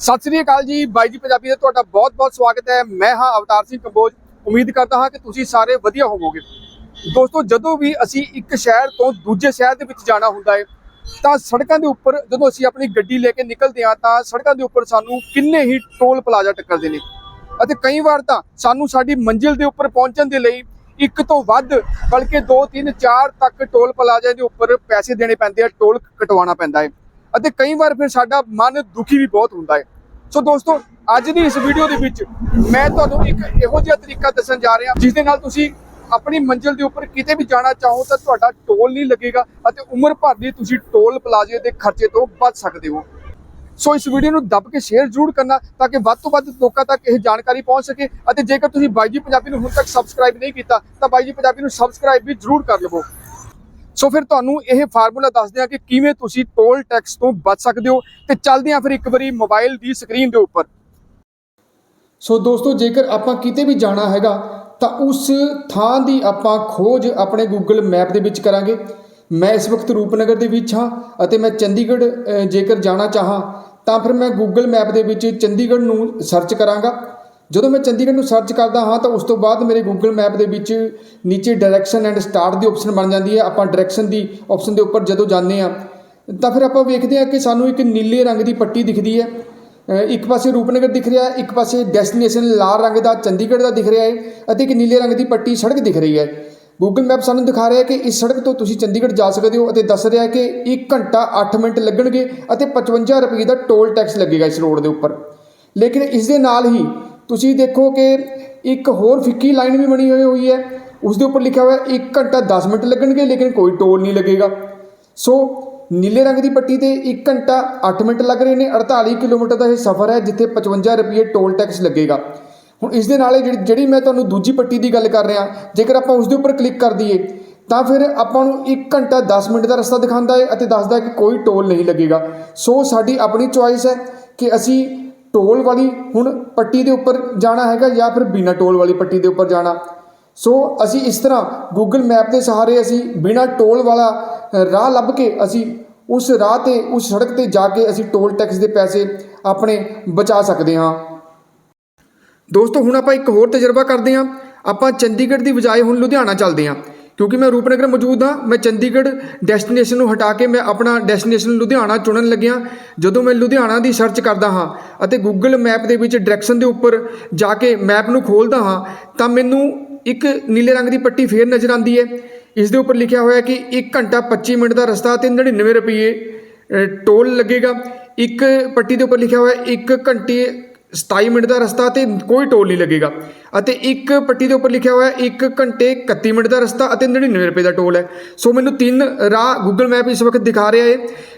ਸਤਿ ਸ੍ਰੀ ਅਕਾਲ ਜੀ, ਬਾਈ ਜੀ ਪੰਜਾਬੀ ਦਾ ਤੁਹਾਡਾ ਬਹੁਤ-ਬਹੁਤ ਸਵਾਗਤ ਹੈ। ਮੈਂ ਹਾਂ ਅਵਤਾਰ ਸਿੰਘ ਕੰਬੋਜ। ਉਮੀਦ ਕਰਦਾ ਹਾਂ ਕਿ ਤੁਸੀਂ ਸਾਰੇ ਵਧੀਆ ਹੋਵੋਗੇ। ਦੋਸਤੋ, ਜਦੋਂ ਵੀ ਅਸੀਂ ਇੱਕ ਸ਼ਹਿਰ ਤੋਂ ਦੂਜੇ ਸ਼ਹਿਰ ਦੇ ਵਿੱਚ ਜਾਣਾ ਹੁੰਦਾ ਹੈ, ਤਾਂ ਸੜਕਾਂ ਦੇ ਉੱਪਰ ਜਦੋਂ ਅਸੀਂ ਆਪਣੀ ਗੱਡੀ ਲੈ ਕੇ ਨਿਕਲਦੇ ਹਾਂ, ਤਾਂ ਸੜਕਾਂ ਦੇ ਉੱਪਰ ਸਾਨੂੰ ਕਿੰਨੇ ਹੀ ਟੋਲ ਪਲਾਜ਼ਾ ਟੱਕਰਦੇ ਨੇ। ਅਤੇ ਕਈ ਵਾਰ ਤਾਂ ਸਾਨੂੰ ਸਾਡੀ ਮੰਜ਼ਿਲ ਦੇ ਉੱਪਰ ਪਹੁੰਚਣ ਦੇ ਲਈ ਇੱਕ ਤੋਂ ਵੱਧ, ਬਲਕਿ 2 3 4 ਤੱਕ ਟੋਲ ਪਲਾਜ਼ਾ ਦੇ ਉੱਪਰ ਪੈਸੇ ਦੇਣੇ ਪੈਂਦੇ ਆ, ਟੋਲ ਕਟਵਾਉਣਾ ਪੈਂਦਾ ਹੈ। ਅਤੇ ਕਈ ਵਾਰ ਫਿਰ ਸਾਡਾ ਮਨ ਦੁਖੀ ਵੀ ਬਹੁਤ ਹੁੰਦਾ ਹੈ। ਸੋ ਦੋਸਤੋ, ਅੱਜ ਦੀ ਇਸ ਵੀਡੀਓ ਦੇ ਵਿੱਚ ਮੈਂ ਤੁਹਾਨੂੰ ਇੱਕ ਇਹੋ ਜਿਹਾ ਤਰੀਕਾ ਦੱਸਣ ਜਾ ਰਿਹਾ, ਜਿਸ ਦੇ ਨਾਲ ਤੁਸੀਂ ਆਪਣੀ ਮੰਜ਼ਿਲ ਦੇ ਉੱਪਰ ਕਿਤੇ ਵੀ ਜਾਣਾ ਚਾਹੋ ਤਾਂ ਤੁਹਾਡਾ ਟੋਲ ਨਹੀਂ ਲੱਗੇਗਾ ਅਤੇ ਉਮਰ ਭਰ ਦੀ ਤੁਸੀਂ ਟੋਲ ਪਲਾਜ਼ੇ ਦੇ ਖਰਚੇ ਤੋਂ ਬਚ ਸਕਦੇ ਹੋ। ਸੋ ਇਸ ਵੀਡੀਓ ਨੂੰ ਦੱਬ ਕੇ ਸ਼ੇਅਰ ਜ਼ਰੂਰ ਕਰਨਾ ਤਾਂ ਕਿ ਵੱਧ ਤੋਂ ਵੱਧ ਲੋਕਾਂ ਤੱਕ ਇਹ ਜਾਣਕਾਰੀ ਪਹੁੰਚ ਸਕੇ ਅਤੇ ਜੇਕਰ ਤੁਸੀਂ ਬਾਈ ਜੀ ਪੰਜਾਬੀ ਨੂੰ ਹੁਣ ਤੱਕ ਸਬਸਕ੍ਰਾਈਬ ਨਹੀਂ ਕੀਤਾ ਤਾਂ ਬਾਈ ਜੀ ਪੰਜਾਬੀ ਨੂੰ ਸਬਸਕ੍ਰਾਈਬ ਵੀ ਜ਼ਰੂਰ ਕਰ ਲਵੋ। ਸੋ ਫਿਰ ਤੁਹਾਨੂੰ ਇਹ ਫਾਰਮੂਲਾ ਦੱਸਦੇ ਹਾਂ ਕਿ ਕਿਵੇਂ ਤੁਸੀਂ ਟੋਲ ਟੈਕਸ ਤੋਂ ਬਚ ਸਕਦੇ ਹੋ ਤੇ ਚੱਲਦੇ ਹਾਂ ਫਿਰ ਇੱਕ ਵਾਰੀ ਮੋਬਾਈਲ ਦੀ ਸਕਰੀਨ ਦੇ ਉੱਪਰ। ਸੋ ਦੋਸਤੋ, ਜੇਕਰ ਆਪਾਂ ਕਿਤੇ ਵੀ ਜਾਣਾ ਹੈਗਾ, ਤਾਂ ਉਸ ਥਾਂ ਦੀ ਆਪਾਂ ਖੋਜ ਆਪਣੇ ਗੂਗਲ ਮੈਪ ਦੇ ਵਿੱਚ ਕਰਾਂਗੇ। ਮੈਂ ਇਸ ਵਕਤ ਰੂਪਨਗਰ ਦੇ ਵਿੱਚ ਹਾਂ ਅਤੇ ਮੈਂ ਚੰਡੀਗੜ੍ਹ ਜੇਕਰ ਜਾਣਾ ਚਾਹਾਂ, ਤਾਂ ਫਿਰ ਮੈਂ ਗੂਗਲ ਮੈਪ ਦੇ ਵਿੱਚ ਚੰਡੀਗੜ੍ਹ ਨੂੰ ਸਰਚ ਕਰਾਂਗਾ। ਜਦੋਂ ਮੈਂ ਚੰਡੀਗੜ੍ਹ ਨੂੰ ਸਰਚ ਕਰਦਾ ਹਾਂ ਤਾਂ ਉਸ ਤੋਂ ਬਾਅਦ ਮੇਰੇ ਗੂਗਲ ਮੈਪ ਦੇ ਵਿੱਚ ਨੀਚੇ ਡਾਇਰੈਕਸ਼ਨ ਐਂਡ ਸਟਾਰਟ ਦੀ ਆਪਸ਼ਨ ਬਣ ਜਾਂਦੀ ਹੈ। ਆਪਾਂ ਡਾਇਰੈਕਸ਼ਨ ਦੀ ਆਪਸ਼ਨ ਦੇ ਉੱਪਰ ਜਦੋਂ ਜਾਂਦੇ ਆ ਤਾਂ ਫਿਰ ਆਪਾਂ ਵੇਖਦੇ ਹਾਂ ਕਿ ਸਾਨੂੰ ਇੱਕ ਨੀਲੇ ਰੰਗ ਦੀ ਪੱਟੀ ਦਿਖਦੀ ਹੈ। ਇੱਕ ਪਾਸੇ ਰੂਪਨਗਰ ਦਿਖ ਰਿਹਾ ਹੈ ਇੱਕ ਪਾਸੇ ਡੈਸਟੀਨੇਸ਼ਨ ਲਾਲ ਰੰਗ ਦਾ ਚੰਡੀਗੜ੍ਹ ਦਾ ਦਿਖ ਰਿਹਾ ਹੈ ਅਤੇ ਇੱਕ ਨੀਲੇ ਰੰਗ ਦੀ ਪੱਟੀ ਸੜਕ ਦਿਖ ਰਹੀ ਹੈ। ਗੂਗਲ ਮੈਪ ਸਾਨੂੰ ਦਿਖਾ ਰਿਹਾ ਹੈ ਕਿ ਇਸ ਸੜਕ ਤੋਂ ਤੁਸੀਂ ਚੰਡੀਗੜ੍ਹ ਜਾ ਸਕਦੇ ਹੋ ਅਤੇ ਦੱਸ ਰਿਹਾ ਹੈ ਕਿ 1 ਘੰਟਾ 8 ਮਿੰਟ ਲੱਗਣਗੇ ਅਤੇ 55 ਰੁਪਏ ਦਾ ਟੋਲ ਟੈਕਸ ਲੱਗੇਗਾ ਇਸ ਰੋਡ ਦੇ ਉੱਪਰ। ਲੇਕਿਨ ਇਸ ਦੇ ਨਾਲ ਹੀ ਤੁਸੀਂ ਦੇਖੋ ਕਿ ਇੱਕ ਹੋਰ ਫਿੱਕੀ ਲਾਈਨ ਵੀ ਬਣੀ ਹੋਈ ਹੋਈ ਹੈ। ਉਸ ਦੇ ਉੱਪਰ ਲਿਖਿਆ ਹੋਇਆ ਹੈ 1 ਘੰਟਾ 10 ਮਿੰਟ ਲੱਗਣਗੇ, ਲੇਕਿਨ ਕੋਈ ਟੋਲ ਨਹੀਂ ਲੱਗੇਗਾ। ਸੋ ਨੀਲੇ ਰੰਗ ਦੀ ਪੱਟੀ ਤੇ 1 ਘੰਟਾ 8 ਮਿੰਟ ਲੱਗ ਰਹੇ ਨੇ। 48 ਕਿਲੋਮੀਟਰ ਦਾ ਇਹ ਸਫ਼ਰ ਹੈ, ਜਿੱਥੇ 55 ਰੁਪਏ ਟੋਲ ਟੈਕਸ ਲੱਗੇਗਾ। ਹੁਣ ਇਸ ਦੇ ਨਾਲ ਜਿਹੜੀ ਜਿਹੜੀ ਮੈਂ ਤੁਹਾਨੂੰ ਦੂਜੀ ਪੱਟੀ ਦੀ ਗੱਲ ਕਰ ਰਿਹਾ, ਜੇਕਰ ਆਪਾਂ ਉਸ ਦੇ ਉੱਪਰ ਕਲਿੱਕ ਕਰ ਦਈਏ, ਤਾਂ ਫਿਰ ਆਪਾਂ ਨੂੰ 1 ਘੰਟਾ 10 ਮਿੰਟ ਦਾ ਰਸਤਾ ਦਿਖਾਉਂਦਾ ਹੈ ਅਤੇ ਦੱਸਦਾ ਕਿ ਕੋਈ ਟੋਲ ਨਹੀਂ ਲੱਗੇਗਾ। ਸੋ ਸਾਡੀ ਆਪਣੀ ਚੁਆਇਸ ਹੈ ਕਿ ਅਸੀਂ ਟੋਲ ਵਾਲੀ ਹੁਣ ਪੱਟੀ ਦੇ ਉੱਪਰ ਜਾਣਾ ਹੈਗਾ ਜਾਂ ਫਿਰ ਬਿਨਾ ਟੋਲ ਵਾਲੀ ਪੱਟੀ ਦੇ ਉੱਪਰ ਜਾਣਾ। ਸੋ ਅਸੀਂ ਇਸ ਤਰ੍ਹਾਂ ਗੂਗਲ ਮੈਪ ਦੇ ਸਹਾਰੇ ਅਸੀਂ ਬਿਨਾ ਟੋਲ ਵਾਲਾ ਰਾਹ ਲੱਭ ਕੇ ਅਸੀਂ ਉਸ ਰਾਹ ਤੇ, ਉਸ ਸੜਕ ਤੇ ਜਾ ਕੇ ਅਸੀਂ ਟੋਲ ਟੈਕਸ ਦੇ ਪੈਸੇ ਆਪਣੇ ਬਚਾ ਸਕਦੇ ਹਾਂ। ਦੋਸਤੋ, ਹੁਣ ਆਪਾਂ ਇੱਕ ਹੋਰ ਤਜਰਬਾ ਕਰਦੇ ਹਾਂ। ਆਪਾਂ ਚੰਡੀਗੜ੍ਹ ਦੀ ਬਜਾਏ ਹੁਣ ਲੁਧਿਆਣਾ ਚੱਲਦੇ ਹਾਂ। ਕਿਉਂਕਿ ਮੈਂ ਰੂਪਨਗਰ ਮੌਜੂਦ ਹਾਂ, ਮੈਂ ਚੰਡੀਗੜ੍ਹ ਡੈਸਟੀਨੇਸ਼ਨ ਨੂੰ ਹਟਾ ਕੇ ਮੈਂ ਆਪਣਾ ਡੈਸਟੀਨੇਸ਼ਨ ਲੁਧਿਆਣਾ ਚੁਣਨ ਲੱਗਿਆ। ਜਦੋਂ ਮੈਂ ਲੁਧਿਆਣਾ ਦੀ ਸਰਚ ਕਰਦਾ ਹਾਂ ਅਤੇ ਗੂਗਲ ਮੈਪ ਦੇ ਵਿੱਚ ਡਾਇਰੈਕਸ਼ਨ ਦੇ ਉੱਪਰ ਜਾ ਕੇ ਮੈਪ ਨੂੰ ਖੋਲਦਾ ਹਾਂ, ਤਾਂ ਮੈਨੂੰ ਇੱਕ ਨੀਲੇ ਰੰਗ ਦੀ ਪੱਟੀ ਫੇਰ ਨਜ਼ਰ ਆਉਂਦੀ ਹੈ। ਇਸ ਦੇ ਉੱਪਰ ਲਿਖਿਆ ਹੋਇਆ ਕਿ 1 ਘੰਟਾ 25 ਮਿੰਟ ਦਾ ਰਸਤਾ ਤੇ 99 ਰੁਪਏ ਟੋਲ ਲੱਗੇਗਾ। ਇੱਕ ਪੱਟੀ ਦੇ ਉੱਪਰ ਲਿਖਿਆ ਹੋਇਆ 1 ਘੰਟੇ 27 ਮਿੰਟ ਦਾ ਰਸਤਾ ਤੇ ਕੋਈ ਟੋਲ ਨਹੀਂ ਲੱਗੇਗਾ। ਅਤੇ ਇੱਕ ਪੱਟੀ ਦੇ ਉੱਪਰ ਲਿਖਿਆ ਹੋਇਆ 1 ਘੰਟੇ 31 ਮਿੰਟ ਦਾ ਰਸਤਾ ਅਤੇ 99 ਰੁਪਏ ਦਾ ਟੋਲ ਹੈ। ਸੋ ਮੈਨੂੰ ਤਿੰਨ ਰਾਹ ਗੂਗਲ ਮੈਪ ਇਸ ਵਕਤ ਦਿਖਾ ਰਿਹਾ ਹੈ।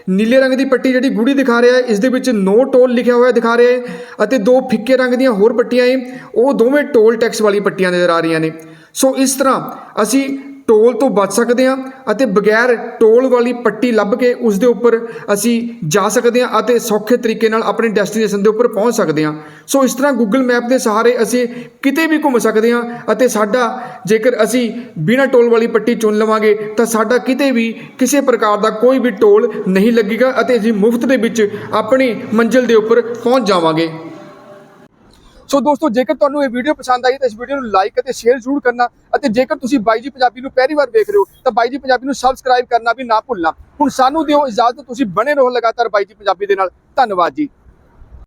ਨੀਲੇ ਰੰਗ ਦੀ ਪੱਟੀ ਜਿਹੜੀ ਗੂੜੀ ਦਿਖਾ ਰਿਹਾ ਹੈ, ਇਸ ਦੇ ਵਿੱਚ ਨੋ ਟੋਲ ਲਿਖਿਆ ਹੋਇਆ ਦਿਖਾ ਰਿਹਾ ਹੈ ਅਤੇ ਦੋ ਫਿੱਕੇ ਰੰਗ ਦੀਆਂ ਹੋਰ ਪੱਟੀਆਂ ਹੈ। ਉਹ ਦੋਵੇਂ ਟੋਲ ਟੈਕਸ ਵਾਲੀ ਪੱਟੀਆਂ ਨਜ਼ਰ ਆ ਰਹੀਆਂ ਨੇ। ਸੋ ਇਸ ਤਰ੍ਹਾਂ ਅਸੀਂ ਟੋਲ ਤੋਂ ਬਚ ਸਕਦੇ ਹਾਂ ਅਤੇ ਬਗੈਰ ਟੋਲ ਵਾਲੀ ਪੱਟੀ ਲੱਭ ਕੇ ਉਸ ਦੇ ਉੱਪਰ ਅਸੀਂ ਜਾ ਸਕਦੇ ਹਾਂ ਅਤੇ ਸੌਖੇ ਤਰੀਕੇ ਨਾਲ ਆਪਣੇ ਡੈਸਟੀਨੇਸ਼ਨ ਦੇ ਉੱਪਰ ਪਹੁੰਚ ਸਕਦੇ ਹਾਂ। ਸੋ ਇਸ ਤਰ੍ਹਾਂ ਗੂਗਲ ਮੈਪ ਦੇ ਸਹਾਰੇ ਅਸੀਂ ਕਿਤੇ ਵੀ ਘੁੰਮ ਸਕਦੇ ਹਾਂ ਅਤੇ ਸਾਡਾ ਜੇਕਰ ਅਸੀਂ ਬਿਨਾਂ ਟੋਲ ਵਾਲੀ ਪੱਟੀ ਚੁਣ ਲਵਾਂਗੇ ਤਾਂ ਸਾਡਾ ਕਿਤੇ ਵੀ ਕਿਸੇ ਪ੍ਰਕਾਰ ਦਾ ਕੋਈ ਵੀ ਟੋਲ ਨਹੀਂ ਲੱਗੇਗਾ ਅਤੇ ਅਸੀਂ ਮੁਫਤ ਦੇ ਵਿੱਚ ਆਪਣੀ ਮੰਜ਼ਿਲ ਦੇ ਉੱਪਰ ਪਹੁੰਚ ਜਾਵਾਂਗੇ। ਸੋ ਦੋਸਤੋ, ਜੇਕਰ ਤੁਹਾਨੂੰ ਇਹ ਵੀਡੀਓ ਪਸੰਦ ਆਈ, ਤਾਂ ਇਸ ਵੀਡੀਓ ਨੂੰ ਲਾਈਕ ਅਤੇ ਸ਼ੇਅਰ ਜ਼ਰੂਰ ਕਰਨਾ ਅਤੇ ਜੇਕਰ ਤੁਸੀਂ ਬਾਈ ਜੀ ਪੰਜਾਬੀ ਨੂੰ ਪਹਿਲੀ ਵਾਰ ਵੇਖ ਰਹੇ ਹੋ, ਤਾਂ ਬਾਈ ਜੀ ਪੰਜਾਬੀ ਨੂੰ ਸਬਸਕ੍ਰਾਈਬ ਕਰਨਾ ਵੀ ਨਾ ਭੁੱਲਣਾ। ਹੁਣ ਸਾਨੂੰ ਦਿਓ ਇਜਾਜ਼ਤ, ਤੁਸੀਂ ਬਣੇ ਰਹੋ ਲਗਾਤਾਰ ਬਾਈ ਜੀ ਪੰਜਾਬੀ ਦੇ ਨਾਲ। ਧੰਨਵਾਦ ਜੀ।